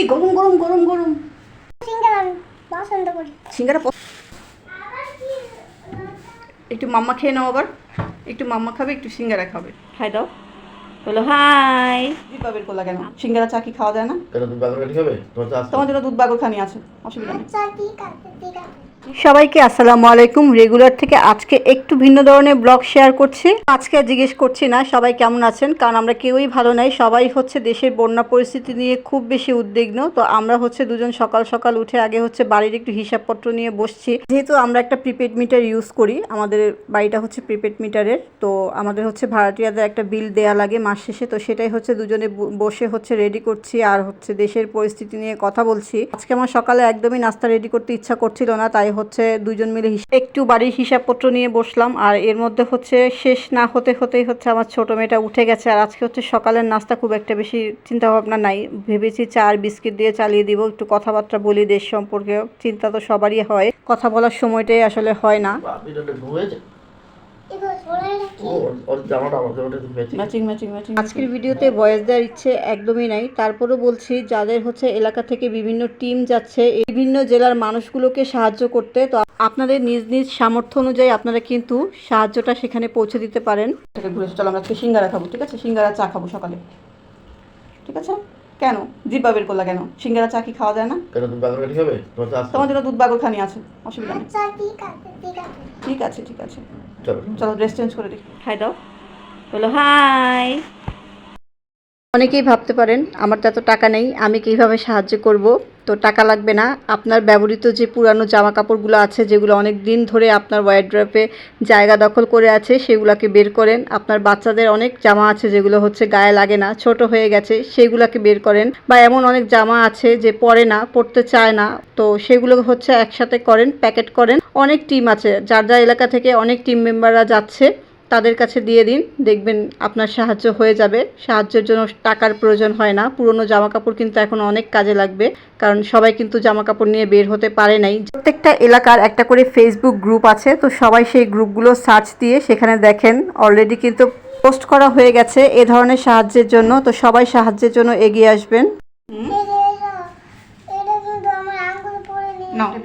এই গরম গরম গরম গরম। সিঙ্গেল আমি পছন্দ করি। সিঙ্গারা একটু মাম্মা খেয়ে নাও আবার। একটু মাম্মা খাবে একটু সিঙ্গারা খাবে। খাই দাও। বলো হাই। দীপাবের কোলা কেন? সিঙ্গারা চা কি খাওয়া যায় না? কেন খাবে? তোমার জন্য দুধ বাগর খানি আছে। অসুবিধা নেই। সবাইকে আসসালামু আলাইকুম। রেগুলার থেকে আজকে একটু ভিন্ন ধরনের ব্লগ শেয়ার করছি। আজকে জিজ্ঞেস করছি না, সবাই কেমন আছেন? কারণ আমরা কেউই ভালো নাই। সবাই হচ্ছে দেশের বন্যা পরিস্থিতি নিয়ে খুব বেশি উদ্বিগ্ন। তো আমরা হচ্ছে দুজন সকাল সকাল উঠে আগে হচ্ছে বাড়ির একটু হিসাবপত্র নিয়ে বসছি। যেহেতু আমরা একটা প্রিপেড মিটার ইউজ করি, আমাদের বাড়িটা হচ্ছে প্রিপেড মিটারের। তো আমাদের হচ্ছে ভাড়াটিয়াদের একটা বিল দেয়া লাগে মাস শেষে। তো সেটাই হচ্ছে দুজনে বসে হচ্ছে রেডি করছি আর হচ্ছে দেশের পরিস্থিতি নিয়ে কথা বলছি। আজকে আমার সকালে একদমই নাস্তা রেডি করতে ইচ্ছা করছিল না, তাই হচ্ছে দুজন মিলে একটু বাড়ির হিসাবপত্র নিয়ে বসলাম, আর এর মধ্যে হচ্ছে শেষ না হতে হতেই হচ্ছে আমার ছোট মেয়েটা উঠে গেছে, আর আজকে হচ্ছে সকালের নাস্তা খুব একটা বেশি চিন্তা ভাবনা নাই। ভেবেছি চা আর বিস্কিট দিয়ে চালিয়ে দিব, একটু কথাবার্তা বলি, দেশ সম্পর্কে চিন্তা তো সবারই হয়, কথা বলার সময়টাই আসলে হয় না। আজকের ভিডিওতে ভয়েস দেওয়ার ইচ্ছে একদমই নাই। তারপরও বলছি যাদের হচ্ছে এলাকা থেকে বিভিন্ন টিম যাচ্ছে বিভিন্ন জেলার মানুষগুলোকে সাহায্য করতে তো আপনাদের নিজ নিজ সামর্থ্য অনুযায়ী আপনারা কিন্তু সাহায্যটা সেখানে পৌঁছে দিতে পারেন। ঘুরে চলো আমরা আজকে সিঙ্গারা খাব ঠিক আছে? সিঙ্গারা চা খাব সকালে। ঠিক আছে? কেন? জিব্বা বের করলা কেন? সিঙ্গারা চা কি খাওয়া যায় না? কেন তুমি বাগর কাটি খাবে তোমার জন্য দুধ বাগর খানি আছে অসুবিধা নেই। আচ্ছা ঠিক আছে ঠিক আছে। ঠিক আছে ঠিক আছে। চলো। চলো ড্রেস চেঞ্জ করে দিই হাই দাও। বলো হাই অনেকেই ভাবতে পারেন আমার তো এত টাকা নেই আমি কীভাবে সাহায্য করব? তো টাকা লাগবে না। আপনার ব্যবহৃত যে পুরানো জামা কাপড়গুলো আছে, যেগুলো অনেক দিন ধরে আপনার ওয়াইড্রপে জায়গা দখল করে আছে, সেগুলোকে বের করেন। আপনার বাচ্চাদের অনেক জামা আছে, যেগুলো হচ্ছে গায়ে লাগে না, ছোট হয়ে গেছে, সেগুলোকে বের করেন। বা এমন অনেক জামা আছে যে পরে না পড়তে চায় না, তো সেগুলো হচ্ছে একসাথে করেন, প্যাকেট করেন। অনেক টিম আছে, যার যার এলাকা থেকে অনেক টিম মেম্বাররা যাচ্ছে। তাদের কাছে দিয়ে দিন দেখবেন আপনার সাহায্য হয়ে যাবে। সাহায্যের জন্য টাকার প্রয়োজন হয় না। পুরনো জামা কাপড় কিন্তু এখন অনেক কাজে লাগবে কারণ সবাই কিন্তু জামা কাপড় নিয়ে বের হতে পারে নাই। প্রত্যেকটা এলাকার একটা করে ফেসবুক গ্রুপ আছে তো সবাই সেই গ্রুপগুলো সার্চ দিয়ে সেখানে দেখেন। অলরেডি কিন্তু পোস্ট করা হয়ে গেছে এ ধরনের সাহায্যের জন্য তো সবাই সাহায্যের জন্য এগিয়ে আসবেন।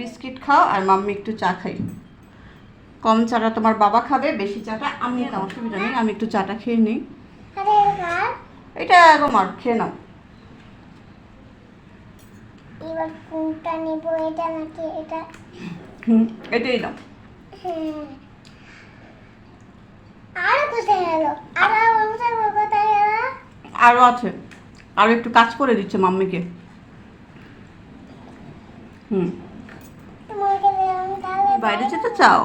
বিস্কিট খাও আর মাম্মি একটু চা খাই। কম চাটা তোমার বাবা খাবে বেশি চাটা আমি অসুবিধা নেই আমি একটু চাটা খেয়ে নিই। এটা তোমার খেয়ে নাও। এবার কোনটা নিব এটা নাকি এটা? হুম এটাই নাও। হ্যাঁ। আর কোথায় গেল? আর কোথায় কোথায় গেল? আরও আছে। আরও একটু কাজ করে দিচ্ছে মাম্মিকে। হুম। বাইরে যেতে চাও?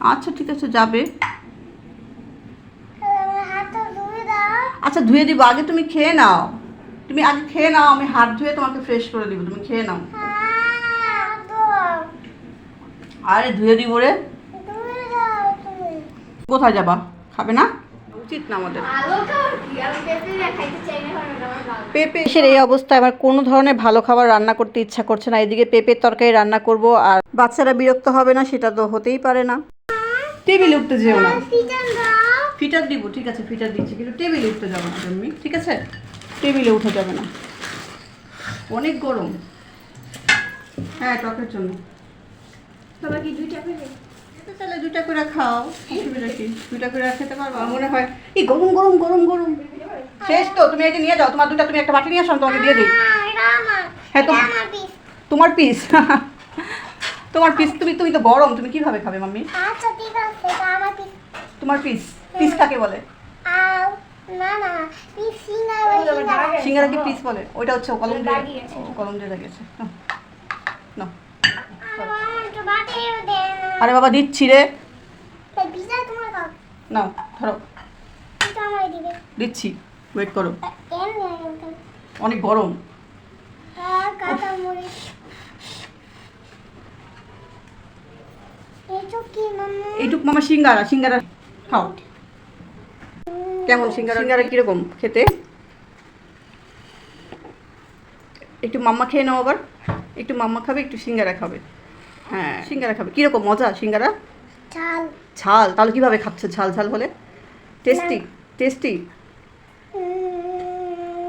আচ্ছা ঠিক আছে, যাবে। আচ্ছা ধুয়ে দিব। আগে তুমি খেয়ে নাও। তুমি আগে খেয়ে নাও, আমি হাত ধুয়ে তোমাকে ফ্রেশ করে দিব। তুমি খেয়ে নাও। আরে, ধুয়ে দিব রে। কোথায় যাবা? খাবে না? উচিত না আমাদের। পেঁপে দিয়ে খাইতে চাই না কারণ আমার ভালো পেঁপে এসে এই অবস্থায় আমার কোনো ধরনের ভালো খাবার রান্না করতে ইচ্ছা করছে না। এদিকে পেঁপের তরকারি রান্না করব আর বাচ্চারা বিরক্ত হবে না, সেটা তো হতেই পারে না। টেবিলে উঠতে যেও না। ফিটার দিব ঠিক আছে ফিটার দিচ্ছি কিন্তু টেবিলে উঠতে যাবে না তুমি ঠিক আছে? টেবিলে উঠে যাবে না। অনেক গরম। হ্যাঁ টকের জন্য। বাবা কি দুইটা তো তাহলে দুইটা করে খাও অসুবিধা কি? দুইটা করে খেতে পারব? মনে হয় এই গরম গরম গরম গরম। শেষ তো তুমি যে নিয়ে যাও তোমার দুটা তুমি একটা বাটি নিয়ে আসো তোমাকে দিয়ে দিই। হ্যাঁ, তোমার পিস তোমার পিস তুমি তুমি তো গরম তুমি কীভাবে খাবে মাম্মি? আচ্ছা ঠিক আছে এটা আমার পিস তোমার পিস পিস কাকে বলে? আও না না পিস সিঙ্গার সিঙ্গারা। কি পিস বলে? ওইটা হচ্ছে কলম দিয়ে কলম দিয়ে লাগিয়েছে না। আরে বাবা দিচ্ছি রে। নাও ধরো। দিচ্ছি ওয়েট করো। অনেক গরম আর কাটা মরিচ এই তো কি মাম্মা এইটুক মামা? সিঙ্গারা সিঙ্গারা খাও। কেমন সিঙ্গারা? সিঙ্গারা কীরকম খেতে? একটু মাম্মা খেয়ে নাও আবার। একটু মাম্মা খাবে একটু সিঙ্গারা খাবে। হ্যাঁ। সিঙ্গারা খাবে। কীরকম মজা সিঙ্গারা? চাল ঝাল। তাহলে কীভাবে খাচ্ছে ঝাল? ঝাল হলে? টেস্টি? টেস্টি?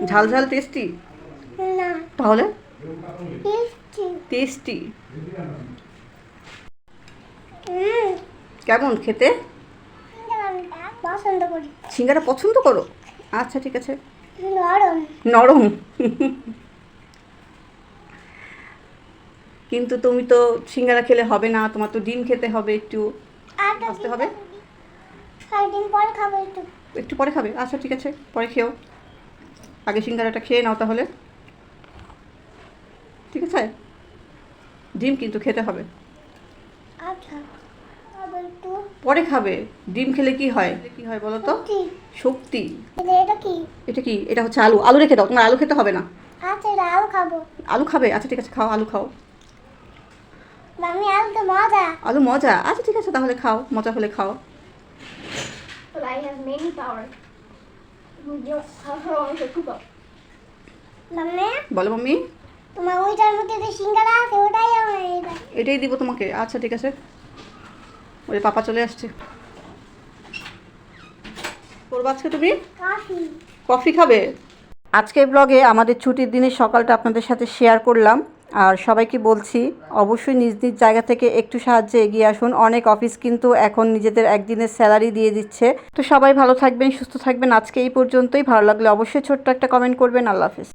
ঝাল ঝাল টেস্টি? না। তাহলে? টেস্টি। টেস্টি হুম কেমন খেতে? আমি পছন্দ করি। সিঙ্গারা পছন্দ করো? আচ্ছা ঠিক আছে। গরম নরম। কিন্তু তুমি তো সিঙ্গারা খেলে হবে না তোমার তো ডিম খেতে হবে একটু। আসতে হবে? একটু। পরে খাবে? আচ্ছা ঠিক আছে পরে খেও। আগে সিঙ্গারাটা খেয়ে নাও তাহলে। ঠিক আছে? ডিম কিন্তু খেতে হবে। আচ্ছা। পরে খাবে। ডিম খেলে কি হয়? কি হয় বলো তো? শক্তি। এটা কি? এটা কি? এটা হচ্ছে আলু। আলু রেখে দাও। তোমার আলু খেতে হবে না। আচ্ছা আলু খাব। আলু খাবে? আচ্ছা ঠিক আছে খাও আলু খাও। আমি আলু তো মজা। আলু মজা। আচ্ছা ঠিক আছে তাহলে খাও। মজা হলে খাও। I have many power. বলো মাম্মি। তোমার ওইটার মধ্যে যে সিঙ্গারা আছে ওটাই আমার এটা এটাই দিব তোমাকে। আচ্ছা ঠিক আছে। ওরে পাপা চলে আসছে। করব আজকে তুমি? কফি। খাবে? আজকের ব্লগে আমাদের ছুটির দিনের সকালটা আপনাদের সাথে শেয়ার করলাম। আর সবাইকে বলছি অবশ্যই নিজ নিজ জায়গা থেকে একটু সাহায্যে এগিয়ে আসুন। অনেক অফিস কিন্তু এখন নিজেদের একদিনের স্যালারি দিয়ে দিচ্ছে। তো সবাই ভালো থাকবেন সুস্থ থাকবেন। আজকে এই পর্যন্তই। ভালো লাগলে অবশ্যই ছোট্ট একটা কমেন্ট করবেন। আল্লাহ হাফিজ।